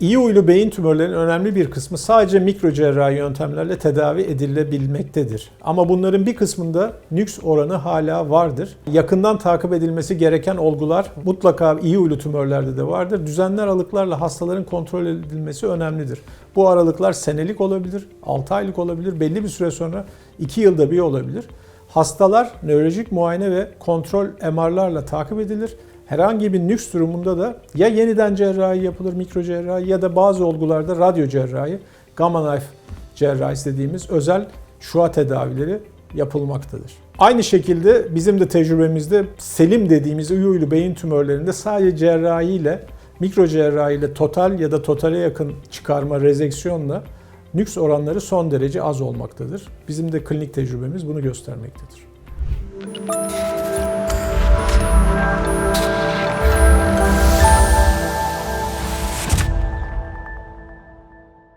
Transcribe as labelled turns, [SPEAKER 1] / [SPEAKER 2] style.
[SPEAKER 1] İyi huylu beyin tümörlerinin önemli bir kısmı sadece mikro cerrahi yöntemlerle tedavi edilebilmektedir. Ama bunların bir kısmında nüks oranı hala vardır. Yakından takip edilmesi gereken olgular mutlaka iyi huylu tümörlerde de vardır. Düzenli aralıklarla hastaların kontrol edilmesi önemlidir. Bu aralıklar senelik olabilir, 6 aylık olabilir, belli bir süre sonra 2 yılda bir olabilir. Hastalar nörolojik muayene ve kontrol MR'larla takip edilir. Herhangi bir nüks durumunda da ya yeniden cerrahi yapılır mikro cerrahi ya da bazı olgularda radyo cerrahi, gamma knife cerrahisi dediğimiz özel şua tedavileri yapılmaktadır. Aynı şekilde bizim de tecrübemizde selim dediğimiz uyuylu beyin tümörlerinde sadece cerrahi ile mikro cerrahi total ya da totale yakın çıkarma rezeksiyonla nüks oranları son derece az olmaktadır. Bizim de klinik tecrübemiz bunu göstermektedir.